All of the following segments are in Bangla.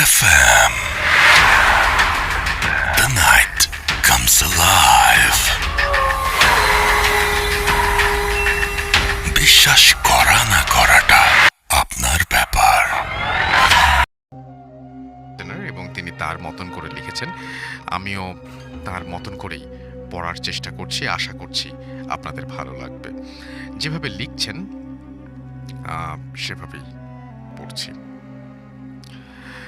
FM. The night comes alive. বিশ্বাস করা না করাটা আপনার ব্যাপার এবং তিনি তার মতন করে লিখেছেন আমিও তার মতন করেই পড়ার চেষ্টা করছি, আশা করছি আপনাদের ভালো লাগবে যেভাবে লিখছেন সেভাবেই পড়ছি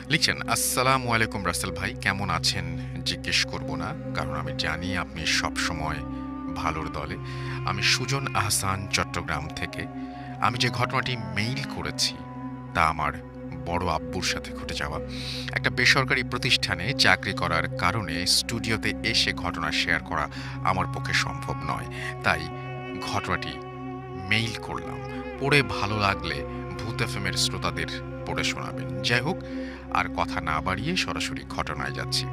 লিখছেন, আসসালামু আলাইকুম রাসেল ভাই, কেমন আছেন? জিজ্ঞেস করব না, কারণ আমি জানি আপনি সব সময় ভালোর দলে। আমি সুজন আহসান, চট্টগ্রাম থেকে। আমি যে ঘটনাটি মেইল করেছি, তা আমার বড় আব্বুর সাথে ঘটে যাওয়া। একটা বেসরকারি প্রতিষ্ঠানে চাকরি করার কারণে স্টুডিওতে এসে ঘটনা শেয়ার করা আমার পক্ষে সম্ভব নয়। তাই ঘটনাটি মেইল করলাম। পড়ে ভালো লাগলে ভূত এফএমের শ্রোতাদের পড়ে শোনাবেন। যাই হোক, আর কথা না বাড়িয়ে সরাসরি ঘটনায় যাচ্ছি।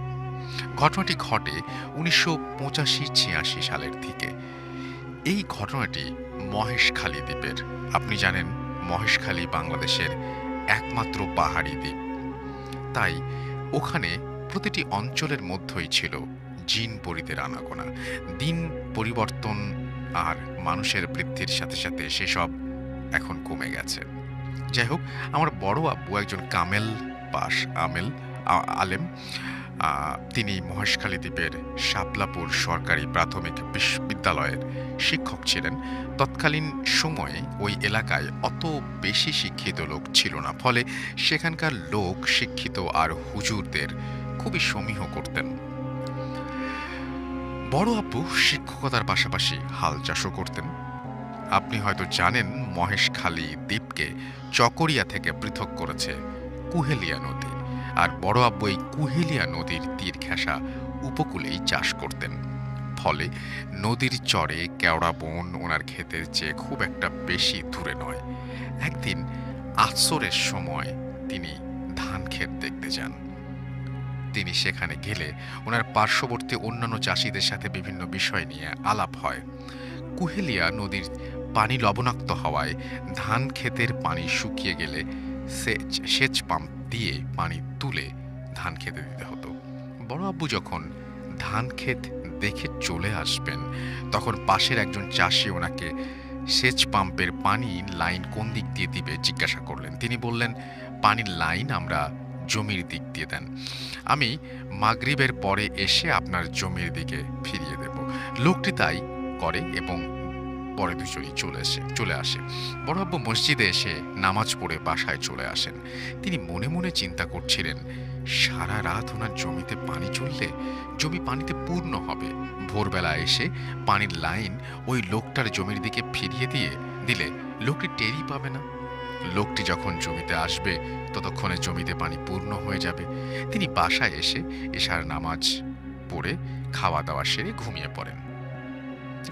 ঘটনাটি ঘটে উনিশশো পঁচাশি ছিয়াশি সালের দিকে। এই ঘটনাটি মহেশখালী দ্বীপের। আপনি জানেন, মহেশখালী বাংলাদেশের একমাত্র পাহাড়ি দ্বীপ। তাই ওখানে প্রতিটি অঞ্চলের মধ্যেই ছিল জিন পরিদের আনাগোনা। দিন পরিবর্তন আর মানুষের বৃদ্ধির সাথে সাথে সেসব এখন কমে গেছে। যাই হোক, আমার বড় আব্বু একজন কামেল পাস আমেল আলেম তিনি মহেশখালী দ্বীপের শাপলাপুর সরকারি প্রাথমিক বিশ্ববিদ্যালয়ের শিক্ষক ছিলেন। তৎকালীন সময়ে ওই এলাকায় অত বেশি শিক্ষিত লোক ছিল না, ফলে সেখানকার লোক শিক্ষিত আর হুজুরদের খুবই সমীহ করতেন। বড় আব্বু শিক্ষকতার পাশাপাশি হাল চাষও করতেন। আপনি হয়তো জানেন মহেশখালী দ্বীপকে চকরিয়া থেকে পৃথক করেছে কুহেলিয়া নদী। আর বড় আব্বু এই কুহেলিয়া নদীর তীর ঘেঁষা উপকূলেই চাষ করতেন। ফলে নদীর চরে কেওড়া বন ওনার ক্ষেতের চেয়ে খুব একটা বেশি দূরে নয়। একদিন আছরের সময় তিনি ধান ক্ষেত দেখতে যান। তিনি সেখানে গেলে ওনার পার্শ্ববর্তী অন্যান্য চাষিদের সাথে বিভিন্ন বিষয় নিয়ে আলাপ হয়। কুহেলিয়া নদীর পানি লবণাক্ত হওয়ায় ধান ক্ষেতের পানি শুকিয়ে গেলে সেচ সেচ পাম্প দিয়ে পানি তুলে ধান খেতে দিতে হতো। বড় আব্বু যখন ধান ক্ষেত দেখে চলে আসবেন, তখন পাশের একজন চাষি ওনাকে সেচ পাম্পের পানি লাইন কোন দিক দিয়ে দিবে জিজ্ঞাসা করলেন। তিনি বললেন, পানির লাইন আমরা জমির দিক দিয়ে দেন। আমি মাগরিবের পরে এসে আপনার জমির দিকে ফিরিয়ে দেব। লোকটি তাই করে এবং পরে দুজনই চলে এসে চলে আসে বড়াব্বু মসজিদে এসে নামাজ পড়ে বাসায় চলে আসেন। তিনি মনে মনে চিন্তা করছিলেন, সারা রাত ওনার জমিতে পানি চললে জমি পানিতে পূর্ণ হবে। ভোরবেলা এসে পানির লাইন ওই লোকটার জমির দিকে ফিরিয়ে দিয়ে দিলে, লোকটি টেরই পাবে না। লোকটি যখন জমিতে আসবে, ততক্ষণে জমিতে পানি পূর্ণ হয়ে যাবে। তিনি বাসায় এসে এশার নামাজ পড়ে খাওয়া দাওয়া সেরে ঘুমিয়ে পড়েন।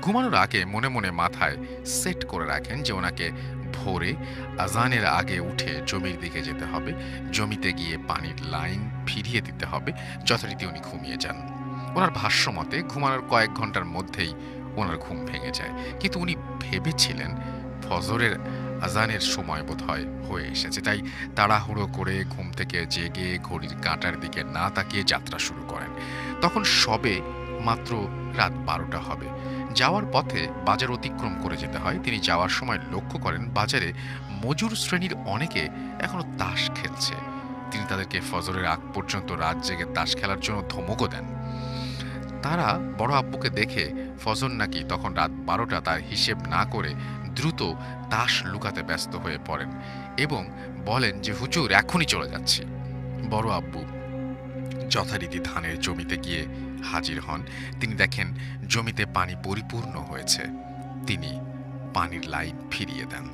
ঘুমানোর আগে মনে মনে মাথায় সেট করে রাখেন যে ওনাকে ভোরে আজানের আগে উঠে জমির দিকে যেতে হবে, জমিতে গিয়ে পানির লাইন ফিরিয়ে দিতে হবে যথারীতি উনি ঘুমিয়ে যান। ওনার ভাষ্য মতে ঘুমানোর কয়েক ঘণ্টার মধ্যেই ওনার ঘুম ভেঙে যায়। কিন্তু উনি ভেবেছিলেন ফজরের আজানের সময় বোধ হয় হয়ে এসেছে। তাই তাড়াহুড়ো করে ঘুম থেকে জেগে ঘড়ির কাঁটার দিকে না তাকিয়ে যাত্রা শুরু করেন। তখন সবে মাত্র রাত বারোটা হবে। যাওয়ার পথে বাজার অতিক্রম করে যেতে হয়। তিনি যাওয়ার সময় লক্ষ্য করেন বাজারে মজুর শ্রেণির অনেকে এখনও তাস খেলছে। তিনি তাদেরকে ফজরের আগ পর্যন্ত রাত জেগে তাস খেলার জন্য ধমকও দেন। তারা বড় আব্বুকে দেখে ফজর নাকি তখন রাত বারোটা তার হিসেব না করে দ্রুত তাস লুকাতে ব্যস্ত হয়ে পড়েন এবং বলেন যে, হুজুর, এখনই চলে যাচ্ছি। বড় আব্বু যথারীতি ধানের জমিতে গিয়ে হাজির হন। তিনি দেখেন জমিতে পানি পরিপূর্ণ হয়েছে। তিনি পানির লাইন ফিরিয়ে দেন।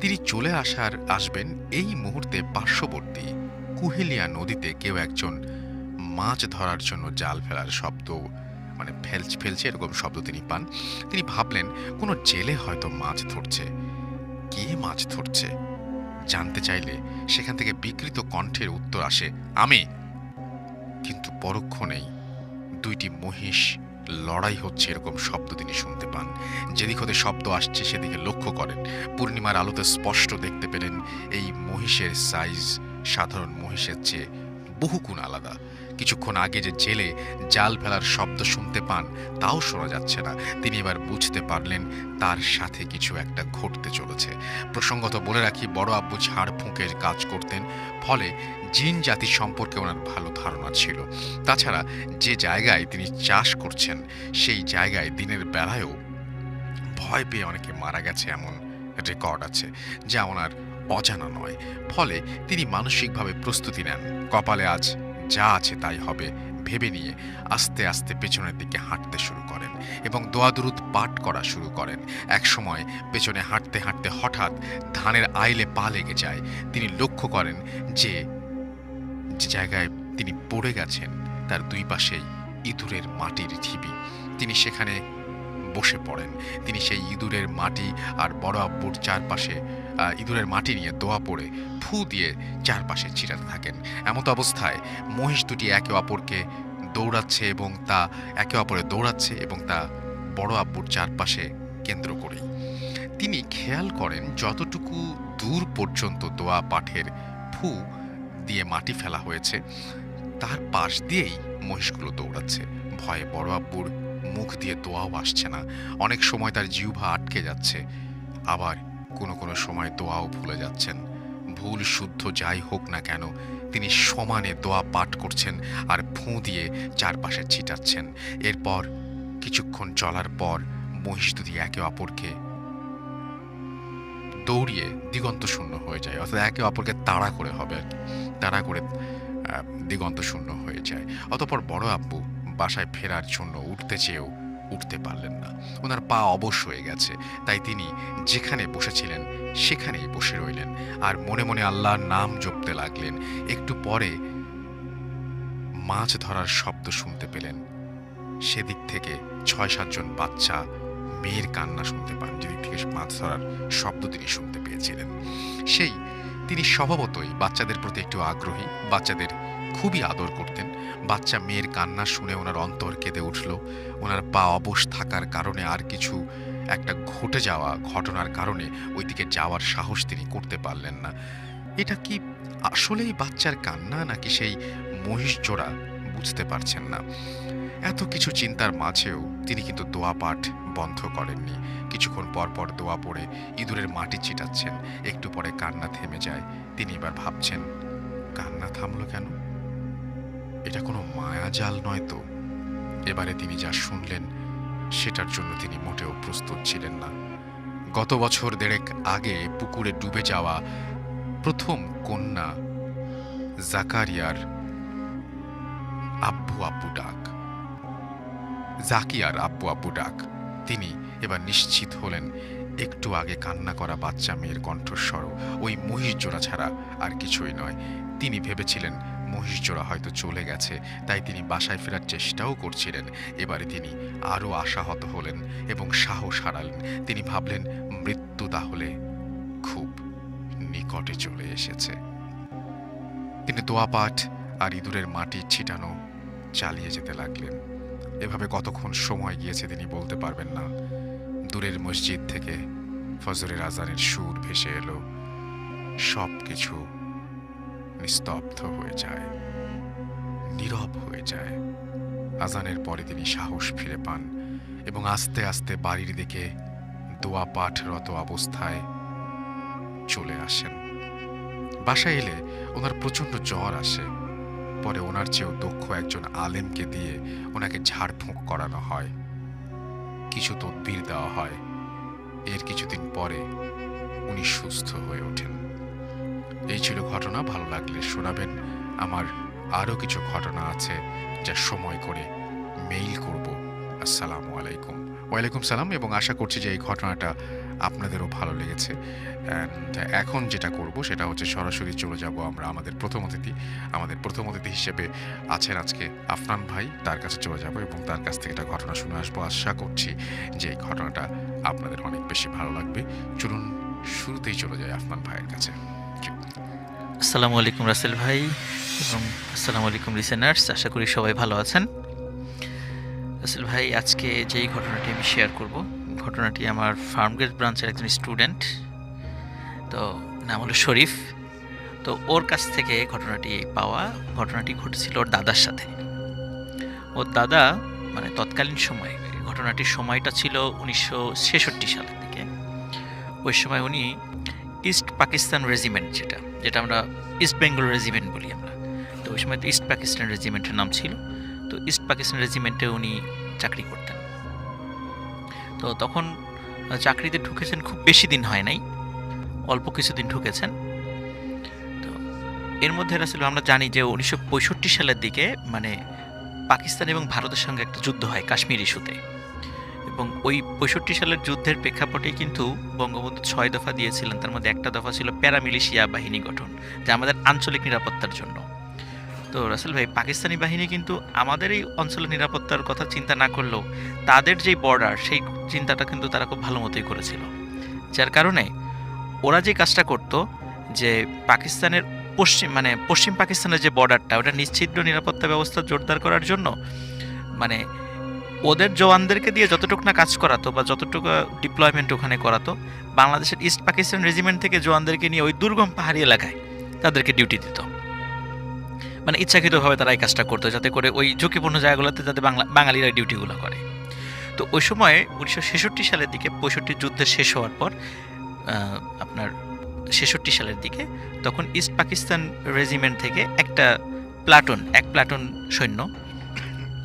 তিনি চলে আসার, আসবেন এই মুহূর্তে পার্শ্ববর্তী কুহেলিয়া নদীতে কেউ একজন মাছ ধরার জন্য জাল ফেলার শব্দ মানে ফেলছ, ফেলছে এরকম শব্দ তিনি পান। তিনি ভাবলেন, কোনো জেলে হয়তো মাছ ধরছে। কে মাছ ধরছে? জানতে চাইলে সেখান থেকে বিকৃত কণ্ঠের উত্তর আসে, আমি। কিন্তু পরক্ষণেই দুইটি মহিষ লড়াই হচ্ছে এরকম শব্দ তিনি শুনতে পান। যেদিক হতে শব্দ আসছে, সেদিকে লক্ষ্য করেন। পূর্ণিমার আলোতে স্পষ্ট দেখতে পেলেন, এই মহিষের সাইজ সাধারণ মহিষের চেয়ে বহুগুণ আলাদা। কিছুক্ষণ আগে যে জেলে জাল ফেলার শব্দ শুনতে পান, তাও শোনা যাচ্ছে না। তিনি এবার বুঝতে পারলেন তার সাথে কিছু একটা ঘটতে চলেছে। প্রসঙ্গত বলে রাখি, বড় আব্বু ঝাড় ফুঁকের কাজ করতেন, ফলে জিন জাতি সম্পর্কে ওনার ভালো ধারণা ছিল। তাছাড়া যে জায়গায় তিনি চাষ করছেন, সেই জায়গায় দিনের বেলায়ও ভয় পেয়ে অনেকে মারা গেছে এমন রেকর্ড আছে, যা ওনার অজানা নয়। ফলে তিনি মানসিকভাবে প্রস্তুতি নেন। কপালে আজ যা আছে তাই হবে। ভেবে নিয়ে আস্তে আস্তে পেছনের দিকে হাঁটতে শুরু করেন এবং দোয়াদুরুদ পাঠ করা শুরু করেন। একসময় পেছনে হাঁটতে হাঁটতে হঠাৎ ধানের আইলে পা লেগে যায়। তিনি লক্ষ্য করেন যে যে জায়গায় তিনি পড়ে গেছেন, তার দুই পাশেই ইঁদুরের মাটির ঢিবি। তিনি সেখানে বসে পড়েন। তিনি সেই ইঁদুরের মাটি আর বড় আব্বুর চারপাশে ইঁদুরের মাটি নিয়ে দোয়া পড়ে, ফু দিয়ে চারপাশে চিরাতে থাকেন। এমত অবস্থায় মহিষ দুটি একে অপরকে দৌড়াচ্ছে এবং তা একে অপরে দৌড়াচ্ছে এবং তা বড় আব্বুর চারপাশে কেন্দ্র করেই। তিনি খেয়াল করেন, যতটুকু দূর পর্যন্ত দোয়া পাঠের ফু দিয়ে মাটি ফেলা হয়েছে, তার পাশ দিয়েই মহিষগুলো দৌড়াচ্ছে। ভয়ে বড় আব্বুর মুখ দিয়ে দোয়াও আসছে না। অনেক সময় তার জিহ্বা আটকে যাচ্ছে। আবার কোনো কোনো সময় দোয়াও ভুলে যাচ্ছেন। ভুল, শুদ্ধ যাই হোক না কেন, তিনি সমানে দোয়া পাঠ করছেন আর ফুঁ দিয়ে চারপাশে ছিটাচ্ছেন। এরপর, কিছুক্ষণ চলার পর মহিষ দুটি একে অপরকে দৌড়িয়ে দিগন্ত শূন্য হয়ে যায়, অর্থাৎ একে অপরকে তাড়া করে হবে, তাড়া করে দিগন্ত শূন্য হয়ে যায়। অতপর বড় আব্বু বাসায় ফেরার জন্য উঠতে চেয়েও উঠতে পারলেন না। ওনার পা অবশ হয়ে গেছে। তাই তিনি যেখানে বসেছিলেন, সেখানেই বসে রইলেন। আর মনে মনে আল্লাহর নাম জপতে লাগলেন। একটু পরে মাছ ধরার শব্দ শুনতে পেলেন। সেদিক থেকে ছয় সাতজন বাচ্চা মেয়ের কান্না শুনতে পান, যেদিক থেকে মাছ ধরার শব্দ তিনি শুনতে পেয়েছিলেন। সেই তিনি স্বভাবতই বাচ্চাদের প্রতি একটু আগ্রহী, বাচ্চাদের খুবই আদর করতেন। বাচ্চা মেয়ের কান্না শুনে ওনার অন্তর কেঁদে উঠল। ওনার পা অবশ থাকার কারণে আর কিছু একটা ঘটে যাওয়া ঘটনার কারণে ওইদিকে যাওয়ার সাহস তিনি করতে পারলেন না। এটা কি আসলেই বাচ্চার কান্না, নাকি সেই মহিষ জোড়া বুঝতে পারছেন না? এত কিছু চিন্তার মাঝেও তিনি কিন্তু দোয়া পাঠ বন্ধ করেননি। কিছুক্ষণ পর পর দোয়া পড়ে ইঁদুরের মাটি ছিটাচ্ছেন। একটু পরে কান্না থেমে যায়। তিনি এবার ভাবছেন, কান্না থামলো কেন? এটা কোনো মায়াজাল নয় তো। এবারে তিনি যা শুনলেন, সেটার জন্য তিনি মোটেও প্রস্তুত ছিলেন না। গত বছর দেড়েক আগে পুকুরে ডুবে যাওয়া প্রথম কন্যা জাকারিয়ার আব্বু আব্বু ডাক। জাকিয়ার আব্বু আব্বু ডাক। তিনি এবার নিশ্চিত হলেন, একটু আগে কান্না করা বাচ্চা মেয়ের কণ্ঠস্বর। ওই মহিষ জোড়া ছাড়া আর কিছুই নয়। তিনি ভেবেছিলেন মহিষ জোড়া হয়তো চলে গেছে, তাই তিনি বাসায় ফেরার চেষ্টাও করছিলেন। এবারে তিনি আরও আশাহত হলেন এবং সাহস হারালেন। তিনি ভাবলেন, মৃত্যু তাহলে খুব নিকটে চলে এসেছে। তিনি দোয়া পাঠ আর ইঁদুরের মাটি ছিটানো চালিয়ে যেতে লাগলেন। এভাবে কতক্ষণ সময় গিয়েছে তিনি বলতে পারবেন না। দূরের মসজিদ থেকে ফজরের আজানের সুর ভেসে এলো। সব কিছু নিস্তব্ধ হয়ে যায়, নীরব হয়ে যায়। আজানের পরে তিনি সাহস ফিরে পান এবং আস্তে আস্তে বাড়ির দিকে দোয়া পাঠরত অবস্থায় চলে আসেন। বাসায় এলে ওনার প্রচণ্ড জ্বর আসে। পরে ওনার চেয়েও দক্ষ একজন আলেমকে দিয়ে ওনাকে ঝাড়ফুঁক করানো হয়। কিছু তদবির দেওয়া হয়। এর কিছুদিন পরে উনি সুস্থ হয়ে ওঠেন। এই ছিল ঘটনা, ভালো লাগলে শোনাবেন। আমার আরও কিছু ঘটনা আছে যা সময় করে মেইল করব। আসসালামু আলাইকুম। ওয়ালাইকুম সালাম এবং আশা করছি যে এই ঘটনাটা আপনাদেরও ভালো লেগেছে। অ্যান্ড এখন যেটা করব সেটা হচ্ছে সরাসরি চলে যাব আমরা আমাদের প্রথম অতিথি। আমাদের প্রথম অতিথি হিসেবে আছেন আজকে আফনান ভাই। তার কাছে চলে যাব এবং তার কাছ থেকে একটা ঘটনা শুনে আসব। আশা করছি যে এই ঘটনাটা আপনাদের অনেক বেশি ভালো লাগবে। চলুন শুরুতেই চলে যায় আফনান ভাইয়ের কাছে। আসসালামু আলাইকুম রাসেল ভাই এবং আসসালামু আলাইকুম লিসেনার্স আশা করি সবাই ভালো আছেন। রাসেল ভাই, আজকে যেই ঘটনাটি আমি শেয়ার করব, ঘটনাটি আমার ফার্মগেট ব্রাঞ্চের একজন স্টুডেন্ট তো নাম হলো শরীফ। তো ওর কাছ থেকে ঘটনাটি পাওয়া, ঘটনাটি ঘটেছিল ওর দাদার সাথে। ওর দাদা মানে তৎকালীন সময়ে, ঘটনাটির সময়টা ছিল উনিশশো ছেষট্টি সালের দিকে। ওই সময় উনি ইস্ট পাকিস্তান রেজিমেন্ট যেটা যেটা আমরা ইস্ট বেঙ্গল রেজিমেন্ট বলি আমরা। তো ওই সময় তো ইস্ট পাকিস্তান রেজিমেন্টের নাম ছিল। তো ইস্ট পাকিস্তান রেজিমেন্টে উনি চাকরি করতেন। তো তখন চাকরিতে ঢুকেছেন খুব বেশি দিন হয় নাই। অল্প কিছুদিন ঢুকেছেন। তো এর মধ্যে আসলে আমরা জানি যে উনিশশো পঁয়ষট্টি সালের দিকে মানে পাকিস্তান এবং ভারতের সঙ্গে একটা যুদ্ধ হয় কাশ্মীর ইস্যুতে। এবং ওই পঁয়ষট্টি সালের যুদ্ধের প্রেক্ষাপটে কিন্তু বঙ্গবন্ধু ছয় দফা দিয়েছিলেন। তার মধ্যে একটা দফা ছিল প্যারামিলিশিয়া বাহিনী গঠন, যা আমাদের আঞ্চলিক নিরাপত্তার জন্য। তো রাসেল ভাই, পাকিস্তানি বাহিনী কিন্তু আমাদের এই অঞ্চলের নিরাপত্তার কথা চিন্তা না করলেও তাদের যেই বর্ডার সেই চিন্তাটা কিন্তু তারা খুব ভালো মতোই করেছিল। যার কারণে ওরা যে কাজটা করত, যে পাকিস্তানের পশ্চিম মানে পশ্চিম পাকিস্তানের যে বর্ডারটা ওটা নিশ্চিদ্র নিরাপত্তা ব্যবস্থা জোরদার করার জন্য মানে ওদের জওয়ানদেরকে দিয়ে যতটুকু না কাজ করাতো বা যতটুকু ডিপ্লয়মেন্ট ওখানে করাতো, বাংলাদেশের ইস্ট পাকিস্তান রেজিমেন্ট থেকে জওয়ানদেরকে নিয়ে ওই দুর্গম পাহাড়ি এলাকায় তাদেরকে ডিউটি দিত। মানে ইচ্ছাকৃতভাবে তারা এই কাজটা করতো যাতে করে ওই ঝুঁকিপূর্ণ জায়গাগুলোতে যাতে বাংলা, বাঙালিরা ডিউটিগুলো করে। তো ওই সময়ে উনিশশো ছেষট্টি সালের দিকে, পঁয়ষট্টি যুদ্ধের শেষ হওয়ার পর আপনার ছেষট্টি সালের দিকে তখন ইস্ট পাকিস্তান রেজিমেন্ট থেকে একটা প্লাটুন এক প্লাটুন সৈন্য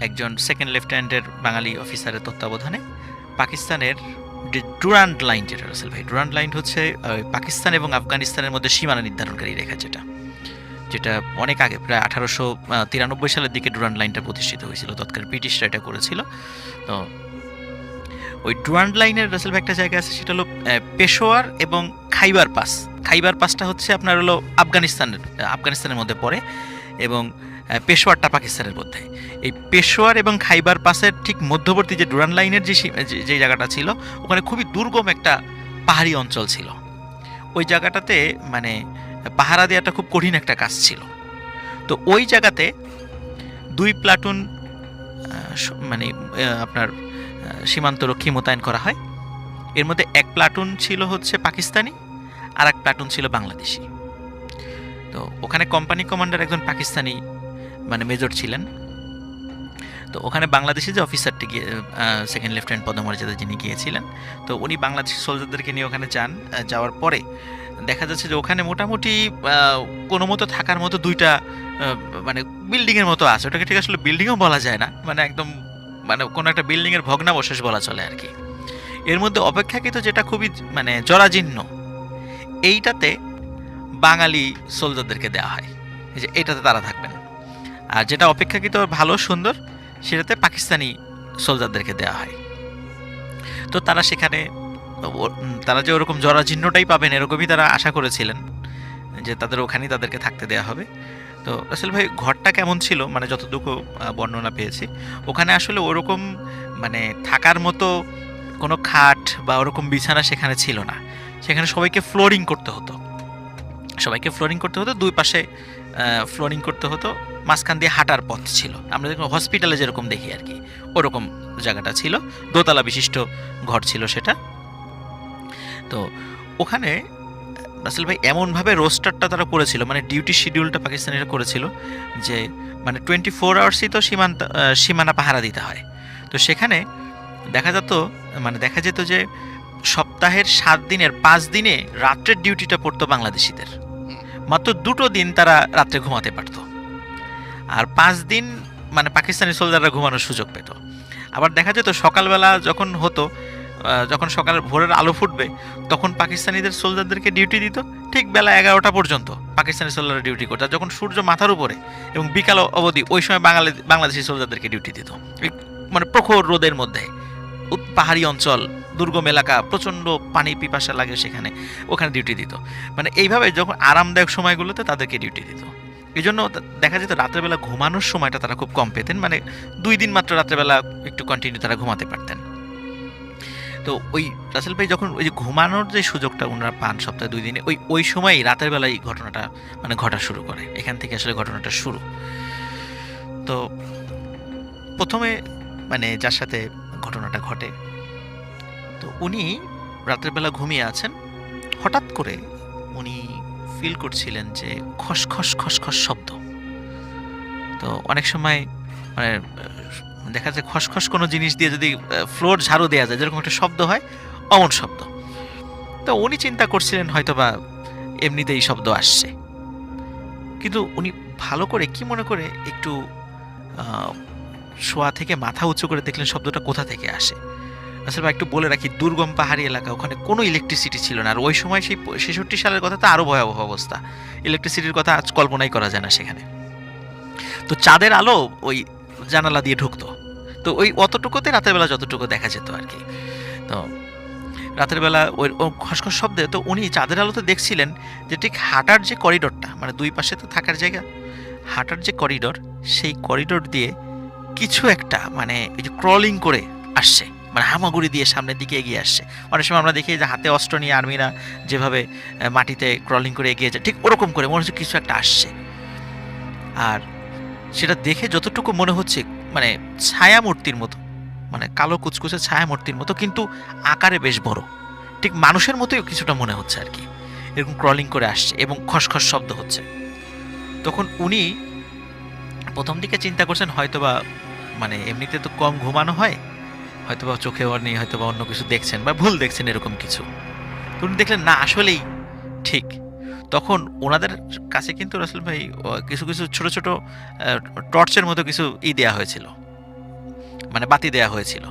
একজন সেকেন্ড লেফটেন্যান্টের বাঙালি অফিসারের তত্ত্বাবধানে পাকিস্তানের ডুরান্ড লাইন যেটা রাসেল ভাই ডুরান্ড লাইন হচ্ছে পাকিস্তান এবং আফগানিস্তানের মধ্যে সীমানা নির্ধারণকারী রেখা যেটা। যেটা অনেক আগে, প্রায় আঠারোশো তিরানব্বই সালের দিকে ডুরান্ড লাইনটা প্রতিষ্ঠিত হয়েছিল। তৎকালীন ব্রিটিশরা এটা করেছিল। তো ওই ডুরান্ড লাইনের রাসেল একটা জায়গা আছে, সেটা হলো পেশোয়ার এবং খাইবার পাস। খাইবার পাসটা হচ্ছে আপনার হলো আফগানিস্তানের আফগানিস্তানের মধ্যে পড়ে। এবং পেশোয়ারটা পাকিস্তানের মধ্যে। এই পেশোয়ার এবং খাইবার পাসের ঠিক মধ্যবর্তী যে ডুরান লাইনের যে যে- জায়গাটা ছিল, ওখানে খুবই দুর্গম একটা পাহাড়ি অঞ্চল ছিল। ওই জায়গাটাতে মানে পাহারা দেওয়াটা খুব কঠিন একটা কাজ ছিল। তো ওই জায়গাতে দুই প্লাটুন মানে আপনার সীমান্তরক্ষী মোতায়েন করা হয়। এর মধ্যে এক প্লাটুন ছিল হচ্ছে পাকিস্তানি আর এক প্লাটুন ছিল বাংলাদেশি। তো ওখানে কোম্পানি কমান্ডার একজন পাকিস্তানি মানে মেজর ছিলেন। তো ওখানে বাংলাদেশি যে অফিসারটি গিয়ে সেকেন্ড লেফটেন্যান্ট পদমর্যাদা যিনি গিয়েছিলেন, তো উনি বাংলাদেশি সোলজারদেরকে নিয়ে ওখানে যান যাওয়ার পরে দেখা যাচ্ছে যে ওখানে মোটামুটি কোনো মতো থাকার মতো দুইটা মানে বিল্ডিংয়ের মতো আছে। ওটাকে ঠিক আসলে বিল্ডিংও বলা যায় না মানে একদম মানে কোনো একটা বিল্ডিংয়ের ভগ্নাবশেষ বলা চলে আর কি। এর মধ্যে অপেক্ষাকৃত যেটা খুবই মানে জরাজীর্ণ, এইটাতে বাঙালি সোলজারদেরকে দেওয়া হয়। যে এটাতে তারা থাকবেন। আর যেটা অপেক্ষাকৃত ভালো, সুন্দর, সেটাতে পাকিস্তানি সোলজারদেরকে দেওয়া হয়। তো তারা সেখানে তারা যে ওরকম জরাজীর্ণটাই পাবেন এরকমই তারা আশা করেছিলেন, যে তাদের ওখানেই তাদেরকে থাকতে দেওয়া হবে। তো আসলে ভাই, ঘরটা কেমন ছিল? মানে যতটুকু বর্ণনা পেয়েছি। ওখানে আসলে ওরকম মানে থাকার মতো কোনো খাট বা ওরকম বিছানা সেখানে ছিল না। সেখানে সবাইকে ফ্লোরিং করতে হতো। সবাইকে ফ্লোরিং করতে হতো, দুই পাশে ফ্লোরিং করতে হতো, মাঝখান দিয়ে হাঁটার পথ ছিল। আমরা দেখুন হসপিটালে যেরকম দেখি আর কি, ওরকম জায়গাটা ছিল, দোতলা বিশিষ্ট ঘর ছিল সেটা। তো ওখানে, রাসেল ভাই, এমনভাবে রোস্টারটা তারা করেছিল মানে ডিউটি শিডিউলটা পাকিস্তানিরা করেছিল, যে মানে টোয়েন্টি ফোর আওয়ার্সই তো সীমান্ত সীমানা পাহারা দিতে হয়। তো সেখানে দেখা যেত মানে দেখা যেত যে, সপ্তাহের সাত দিনের, পাঁচ দিনে রাত্রের ডিউটিটা পড়তো বাংলাদেশিদের। মাত্র দুটো দিন তারা রাত্রে ঘুমাতে পারতো। আর পাঁচ দিন মানে পাকিস্তানি সোলজাররা ঘুমানোর সুযোগ পেত। আবার দেখা যেত সকালবেলা যখন হতো যখন সকাল ভোরের আলো ফুটবে, তখন পাকিস্তানিদের সোলজারদেরকে ডিউটি দিত ঠিক বেলা এগারোটা পর্যন্ত পাকিস্তানি সোলজাররা ডিউটি করতো। যখন সূর্য মাথার উপরে এবং বিকাল অবধি ওই সময় বাঙালি বাংলাদেশি সোলজারদেরকে ডিউটি দিত। মানে প্রখর রোদের মধ্যে। পাহাড়ি অঞ্চল, দুর্গম এলাকা, প্রচণ্ড পানি পিপাসা লাগে সেখানে, ওখানে ডিউটি দিত। মানে এইভাবে যখন আরামদায়ক সময়গুলোতে তাদেরকে ডিউটি দিত। এই জন্য দেখা যেত রাত্রেবেলা ঘুমানোর সময়টা তারা খুব কম পেতেন মানে দুই দিন মাত্র রাত্রেবেলা একটু কন্টিনিউ তারা ঘুমাতে পারতেন। তো ওই রাসেল ভাই যখন ওই যে ঘুমানোর যে সুযোগটা ওনারা পান সপ্তাহে দুই দিনে, ওই ওই সময়ই রাতের বেলায় এই ঘটনাটা মানে ঘটা শুরু করে। এখান থেকে আসলে ঘটনাটা শুরু। তো প্রথমে মানে যার সাথে ঘটনাটা ঘটে। তো উনি রাতের বেলা ঘুমিয়ে আছেন। হঠাৎ করে উনি ফিল করছিলেন যে খসখস খসখস শব্দ। তো অনেক সময় মানে দেখা যায় খসখস কোনো জিনিস দিয়ে যদি ফ্লোর ঝাড়ু দেওয়া যায়, যেরকম একটা শব্দ হয়, অমন শব্দ। তো উনি চিন্তা করছিলেন হয়তো বা এমনিতেই শব্দ আসছে। কিন্তু উনি ভালো করে কি মনে করে একটু শোয়া থেকে মাথা উঁচু করে দেখলেন শব্দটা কোথা থেকে আসে। আসলে একটু বলে রাখি, দুর্গম পাহাড়ি এলাকা, ওখানে কোনো ইলেকট্রিসিটি ছিল না। আর ওই সময় সেই ছেষট্টি সালের কথা তো আরও ভয়াবহ অবস্থা। ইলেকট্রিসিটির কথা আজ কল্পনাই করা যায় না সেখানে। তো চাঁদের আলো ওই জানালা দিয়ে ঢুকতো। তো ওই অতটুকুতে রাতের বেলা যতটুকু দেখা যেত আর কি। তো রাতের বেলা ওই খসখস শব্দে, তো উনি চাঁদের আলোতে দেখছিলেন যে ঠিক হাঁটার যে করিডোরটা মানে দুই পাশে তো থাকার জায়গা, হাঁটার যে করিডোর সেই করিডোর দিয়ে কিছু একটা মানে এই যে ক্রলিং করে আসছে মানে হামাগুড়ি দিয়ে সামনের দিকে এগিয়ে আসছে। অনেক সময় আমরা দেখি যে হাতে অস্ত্র নিয়ে আর্মিরা যেভাবে মাটিতে ক্রলিং করে এগিয়ে যায়, ঠিক ওরকম করে মনে হচ্ছে কিছু একটা আসছে। আর সেটা দেখে যতটুকু মনে হচ্ছে মানে ছায়া মূর্তির মতো মানে কালো কুচকুচে ছায়া মূর্তির মতো, কিন্তু আকারে বেশ বড়। ঠিক মানুষের মতোই কিছুটা মনে হচ্ছে আর কি। এরকম ক্রলিং করে আসছে এবং খসখস শব্দ হচ্ছে। তখন উনি প্রথম দিকে চিন্তা করছেন হয়তোবা মানে এমনিতে তো কম ঘুমানো হয়। হয়তোবা চোখে ওর নেই, হয়তোবা অন্য কিছু দেখছেন বা ভুল দেখছেন এরকম কিছু। তো উনি দেখলেন, না, আসলেই ঠিক। তখন ওনাদের কাছে কিন্তু রাসেল ভাই কিছু কিছু ছোট ছোট টর্চের মতো কিছু ই দেওয়া হয়েছিল। মানে বাতি দেওয়া হয়েছিল।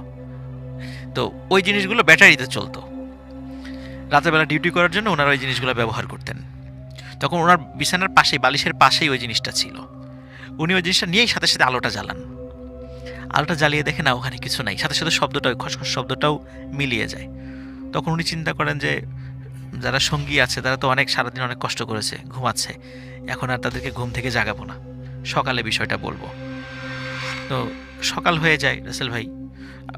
তো ওই জিনিসগুলো ব্যাটারিতে চলতো। রাতেরবেলা ডিউটি করার জন্য ওনারা ওই জিনিসগুলো ব্যবহার করতেন। তখন ওনার বিছানার পাশেই, বালিশের পাশেই ওই জিনিসটা ছিল। উনি ওই জিনিসটা নিয়েই সাথে সাথে আলোটা জ্বালান। আলোটা জ্বালিয়ে দেখে, না, ওখানে কিছু নাই। সাথে সাথে শব্দটা খসখস শব্দটাও মিলিয়ে যায়। তখন উনি চিন্তা করেন যে, যারা সঙ্গী আছে, তারা তো অনেক, সারাদিন অনেক কষ্ট করেছে, ঘুমাচ্ছে। এখন আর তাদেরকে ঘুম থেকে জাগাবো না। সকালে বিষয়টা বলব। তো সকাল হয়ে যায়, রাসেল ভাই।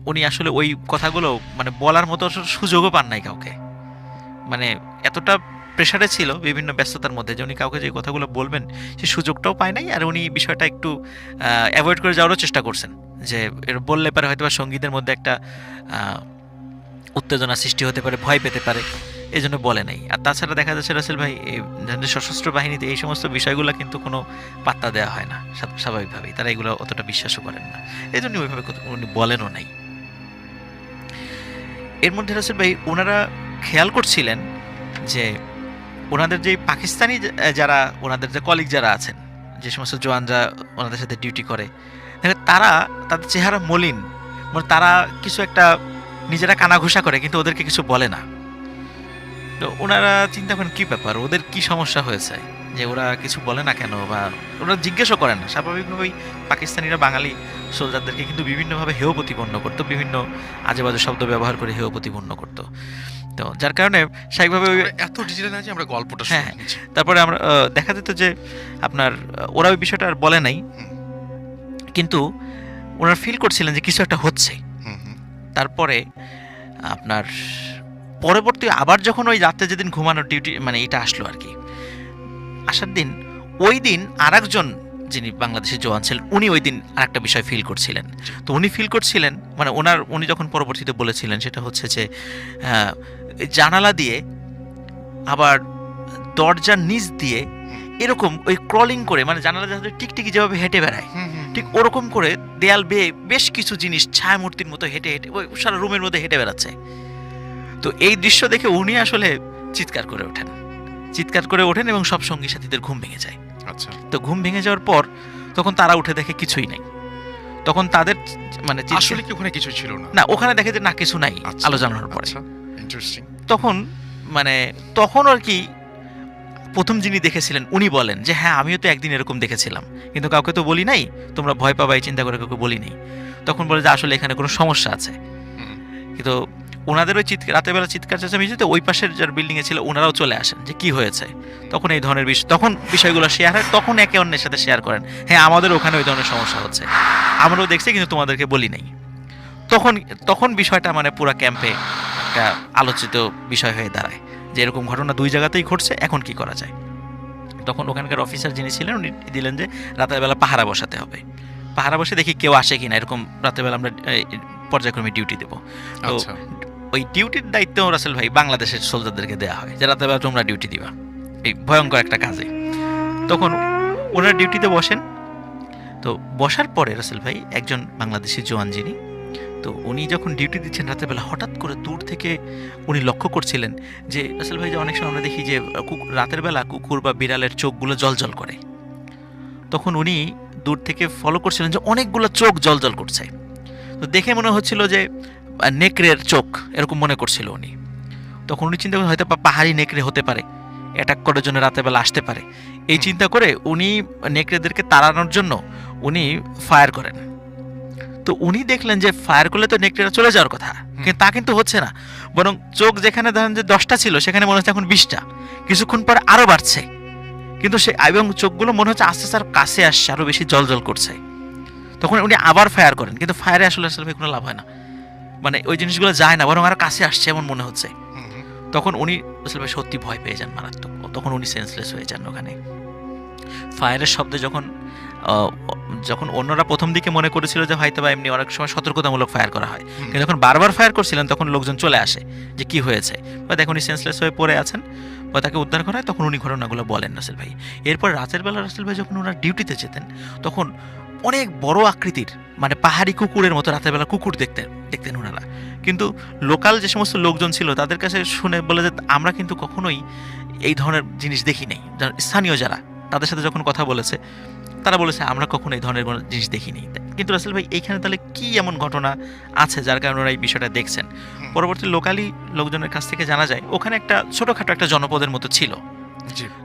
উনি আসলে ওই কথাগুলো মানে বলার মতো সুযোগও পান নাই কাউকে। মানে এতটা প্রেশারে ছিল বিভিন্ন ব্যস্ততার মধ্যে যে, উনি কাউকে যে কথাগুলো বলবেন, সে সুযোগটাও পায় নাই। আর উনি বিষয়টা একটু অ্যাভয়েড করে যাওয়ারও চেষ্টা করছেন। যে এর বললে পারে হয়তো বা সঙ্গীদের মধ্যে একটা উত্তেজনা সৃষ্টি হতে পারে, ভয় পেতে পারে এই জন্য বলে নাই। আর তাছাড়া দেখা যাচ্ছে রাসেল ভাই সশস্ত্র বাহিনীতে এই সমস্ত বিষয়গুলো কিন্তু কোনো পাত্তা দেওয়া হয় না স্বাভাবিকভাবেই। তারা এগুলো অতটা বিশ্বাসও করেন না। এই জন্য ওইভাবে উনি বলেনও নাই। এর মধ্যে রাসেল ভাই ওনারা খেয়াল করছিলেন যে ওনাদের যে পাকিস্তানি যারা ওনাদের যে কলিগ যারা আছেন, যে সমস্ত জওয়ানরা ওনাদের সাথে ডিউটি করে তারা তাদের চেহারা মলিন। মানে তারা কিছু একটা নিজেরা কানাঘুষা করে কিন্তু ওদেরকে কিছু বলে না। তো ওনারা চিন্তা করেন কী ব্যাপার? ওদের কি সমস্যা হয়েছে? যে ওরা কিছু বলে না কেন? বা ওরা জিজ্ঞেসও করেন না। স্বাভাবিকভাবেই পাকিস্তানিরা বাঙালি সোলজারদেরকে কিন্তু বিভিন্নভাবে হেয় প্রতিপন্ন করতো বিভিন্ন আজে বাজে শব্দ ব্যবহার করে হেয় প্রতিপন্ন করতো। তো যার কারণে স্বাভাবিকভাবে ওই এত ডিজিটাল যে আমরা গল্পটা হ্যাঁ, তারপরে আমরা দেখা যেত যে আপনার ওরা ওই বিষয়টা আর বলে নাই। কিন্তু ওনারা ফিল করছিলেন যে কিছু একটা হচ্ছে। তারপরে আপনার পরবর্তী আবার যখন ওই রাতে যেদিন ঘুমানোর ডিউটি মানে এটা আসলো আর কি আসার দিন ওই দিন আর একজন যিনি বাংলাদেশের জওয়ান ছিলেন উনি ওই দিন আর একটা বিষয় ফিল করছিলেন। তো উনি ফিল করছিলেন মানে ওনার উনি যখন পরবর্তীতে বলেছিলেন সেটা হচ্ছে যে জানালা দিয়ে আবার দরজার নিচ দিয়ে এরকম ওই ক্রলিং করে মানে জানালা যাতে টিকটিকি যেভাবে হেঁটে বেড়ায় ঠিক ওরকম করে দেয়াল বেয়ে বেশ কিছু জিনিস ছায়ামূর্তির মতো হেঁটে হেঁটে ওই সারা রুমের মধ্যে হেঁটে বেড়াচ্ছে। তো এই দৃশ্য দেখে উনি আসলে চিৎকার করে ওঠেন। চিৎকার করে ওঠেন এবং সব সঙ্গী সাথীদের ঘুম ভেঙে যায়। আচ্ছা। তো ঘুম ভেঙে যাওয়ার পর তখন তারা উঠে দেখে কিছুই নাই। তখন তাদের মানে আসলে কি ওখানে কিছু ছিল না? না ওখানে দেখে যে না কিছু নাই আচ্ছা, আলো জানানোর পরে। আচ্ছা ইন্টারেস্টিং তখন মানে তখন আর কি প্রথম যিনি দেখেছিলেন উনি বলেন যে হ্যাঁ আমিও তো একদিন এরকম দেখেছিলাম। কিন্তু কাউকে তো বলি নাই তোমরা ভয় পাবাই চিন্তা করে কাউকে বলি নাই। তখন বলে যে আসলে এখানে কোনো সমস্যা আছে। কিন্তু ওনাদের ওই চিৎকার রাতের বেলা চিৎকার চেঁচামেচিতে ওই পাশের যার বিল্ডিংয়ে ছিল ওনারাও চলে আসেন যে কি হয়েছে? তখন এই ধরনের বিষয় তখন বিষয়গুলো শেয়ার হয় তখন একে অন্যের সাথে শেয়ার করেন হ্যাঁ আমাদের ওখানে ওই ধরনের সমস্যা হচ্ছে। আমরাও দেখছি কিন্তু তোমাদেরকে বলি নাই। তখন তখন বিষয়টা মানে পুরো ক্যাম্পে একটা আলোচিত বিষয় হয়ে দাঁড়ায়। যে এরকম ঘটনা দুই জায়গাতেই ঘটছে এখন কি করা যায়? তখন ওখানকার অফিসার যিনি ছিলেন উনি দিলেন যে রাতের বেলা পাহারা বসাতে হবে। পাহারা বসে দেখি কেউ আসে কি না এরকম রাতের বেলা আমরা পর্যায়ক্রমে ডিউটি দেবো। তো আচ্ছা। ওই ডিউটির দায়িত্ব রাসেল ভাই বাংলাদেশের সোলজারদেরকে দেওয়া হয় যে রাতের বেলা তোমরা ডিউটি দিবা। এই ভয়ঙ্কর একটা কাজে। তখন ওনারা ডিউটিতে বসেন। তো বসার পরে রাসেল ভাই একজন বাংলাদেশি জওয়ান যিনি তো উনি যখন ডিউটি দিচ্ছেন রাতেরবেলা হঠাৎ করে দূর থেকে উনি লক্ষ্য করছিলেন যে রাসেল ভাই যে অনেক সময় আমরা দেখি যে রাতের বেলা কুকুর বা বিড়ালের চোখগুলো জলজল করে। তখন উনি দূর থেকে ফলো করছিলেন যে অনেকগুলো চোখ জলজল করছে। তো দেখে মনে হচ্ছিল যে নেকড়ের চোখ এরকম মনে করছিল উনি। তখন উনি চিন্তা করেন হয়তো পাহাড়ি নেকড়ে হতে পারে অ্যাটাক করার জন্য রাতের বেলা আসতে পারে। এই চিন্তা করে উনি নেকড়েদেরকে তাড়ানোর জন্য উনি ফায়ার করেন। তো উনি দেখলেন যে ফায়ার করলে তো নেকড়েরা চলে যাওয়ার কথা। কিন্তু তা কিন্তু হচ্ছে না। বরং চোখ যেখানে ধরেন যে দশটা ছিল সেখানে মনে হচ্ছে এখন বিশটা। কিছুক্ষণ পর আরও বাড়ছে। কিন্তু সে এবং চোখগুলো মনে হচ্ছে আস্তে আস্তে আর কাছে আসছে আরও বেশি জল জল করছে। তখন উনি আবার ফায়ার করেন। কিন্তু ফায়ারে আসলে আসলে কোনো লাভ হয় না। মানে ওই জিনিসগুলো যায় না বরং আরও কাছে আসছে এমন মনে হচ্ছে। তখন উনি আসলে সত্যি ভয় পেয়ে যান মারাত্মক। তখন উনি সেন্সলেস হয়ে যান ওখানে। ফায়ারের শব্দে যখন যখন অন্যরা প্রথম দিকে মনে করেছিল যে হয়তো বা এমনি অনেক সময় সতর্কতামূলক ফায়ার করা হয় কিন্তু যখন বারবার ফায়ার করছিলেন তখন লোকজন চলে আসে যে কি হয়েছে। বা দেখুন উনি সেন্সলেস হয়ে পড়ে আছেন। বা তাকে উদ্ধার করা হয় তখন উনি ঘটনাগুলো বলেন রাসেল ভাই। এরপর রাতের বেলা রাসেল ভাই যখন ওনার ডিউটিতে যেতেন তখন অনেক বড় আকৃতির মানে পাহাড়ি কুকুরের মতো রাতের বেলা কুকুর দেখতেন দেখতেন ওনারা কিন্তু লোকাল যে সমস্ত লোকজন ছিল তাদের কাছে শুনে বলে যে আমরা কিন্তু কখনোই এই ধরনের জিনিস দেখি নাই। স্থানীয় যারা তাদের সাথে যখন কথা বলেছে তারা বলেছে আমরা কখনো এই ধরনের কোনো জিনিস দেখিনি। কিন্তু রাসেল ভাই এইখানে তাহলে কি এমন ঘটনা আছে যার কারণে ওরা এই বিষয়টা দেখছেন? পরবর্তী লোকালি লোকজনের কাছ থেকে জানা যায় ওখানে একটা ছোটোখাটো একটা জনপদের মতো ছিল।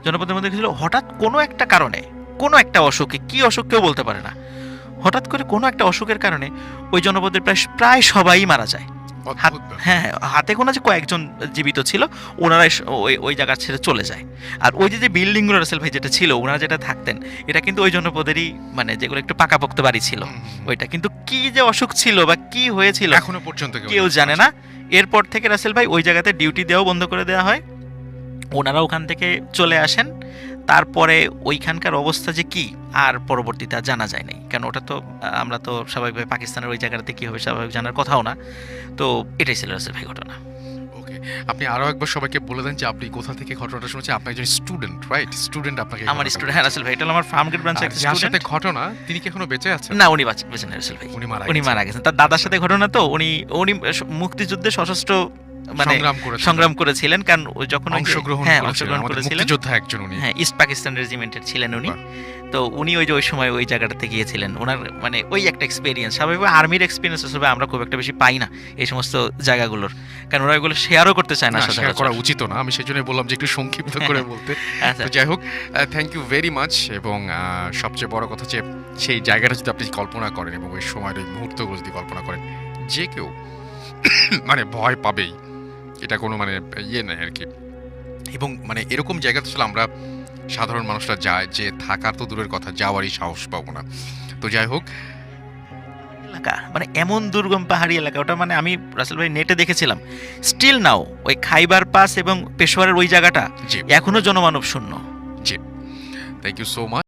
জনপদের মধ্যে ছিল? হঠাৎ কোনো একটা কারণে কোনো একটা অসুখে কি অসুখ কেউ বলতে পারে না হঠাৎ করে কোনো একটা অসুখের কারণে ওই জনপদের প্রায় প্রায় সবাই মারা যায়। হ্যাঁ হ্যাঁ, হাতে গোনা যে কয়েকজন জীবিত ছিল ওনারা ওই ওই জায়গা ছেড়ে চলে যায়। আর ওই যে যে বিল্ডিংগুলো রাসেল ভাই যেটা ছিল ওনারা যেটা থাকতেন এটা কিন্তু ওই জনপদেরই মানে যেগুলো একটু পাকাপোক্ত বাড়ি ছিল। ওইটা। কিন্তু কি যে অসুখ ছিল বা কি হয়েছিল এখনও পর্যন্ত কেউ জানে না। এরপর থেকে রাসেল ভাই ওই জায়গাতে ডিউটি দেওয়াও বন্ধ করে দেওয়া হয়। ওনারা ওখান থেকে চলে আসেন। তারপরে ওইখানকার অবস্থা যে কি আর পরবর্তীতে জানা যায় নাই। কারণ ওটা তো আমরা তো স্বাভাবিকভাবে পাকিস্তানের ওই জায়গাতে কি হবে স্বাভাবিক জানার কথাও না। তো এটাই ছিল রাসেল ভাই ঘটনা। ওকে আপনি আরও একবার সবাইকে বলে দেন যে আপনি কোথা থেকে ঘটনাটা শুনেছেন? আপনি একজন স্টুডেন্ট রাইট? স্টুডেন্ট আপনাকে আমার স্টুডেন্ট হ্যাঁ রাসেল ভাই এটা হলো আমার ফার্ম গেট ব্রাঞ্চের একটা যার সাথে ঘটনা তিনি কি এখনও বেঁচে আছেন? না উনি বাঁচ- নেই রাসেল ভাই। উনি মারা উনি মারা গেছেন। তার দাদার সাথে ঘটনা তো উনি উনি মুক্তিযুদ্ধে সশস্ত্র মানে সংগ্রাম করেছিলেন। কারণ ওই যখন অংশগ্রহণ হ্যাঁ অংশগ্রহণ করেছিলেন। মুক্তিযোদ্ধা একজন উনি। হ্যাঁ ইস্ট পাকিস্তান রেজিমেন্টের ছিলেন উনি। তো উনি ওই যে ওই সময় ওই জায়গাটাতে গিয়েছিলেন। ওনার মানে ওই একটা এক্সপিরিয়েন্স স্বাভাবিকভাবে আর্মির এক্সপিরিয়েন্স হিসেবে আমরা খুব একটা বেশি পাই না এই সমস্ত জায়গাগুলোর। কারণ ওরা এগুলো শেয়ারও করতে চায় না শেয়ার করা উচিত না। আমি সেই জন্যই বললাম যে একটু সংক্ষিপ্ত করে বলতে। আচ্ছা। যাই হোক থ্যাংক ইউ ভেরি মাচ এবং সবচেয়ে বড় কথা যে সেই জায়গাটা যদি আপনি কল্পনা করেন এবং ওই সময়ের ওই মুহূর্তগুলো যদি কল্পনা করেন যে কেউ মানে ভয় পাবেই। এটা কোনো মানে ইয়ে নেই আর কি। এবং মানে এরকম জায়গাতে আসলে আমরা সাধারণ মানুষরা যায় যে থাকার তো দূরের কথা যাওয়ারই সাহস পাবো না। তো যাই হোক। এলাকা মানে এমন দুর্গম পাহাড়ি এলাকা ওটা মানে আমি রাসেল ভাই নেটে দেখেছিলাম। স্টিল নাও ওই খাইবার পাস এবং পেশোয়ারের ওই জায়গাটা এখনও জনমানব শূন্য জি। Thank you so much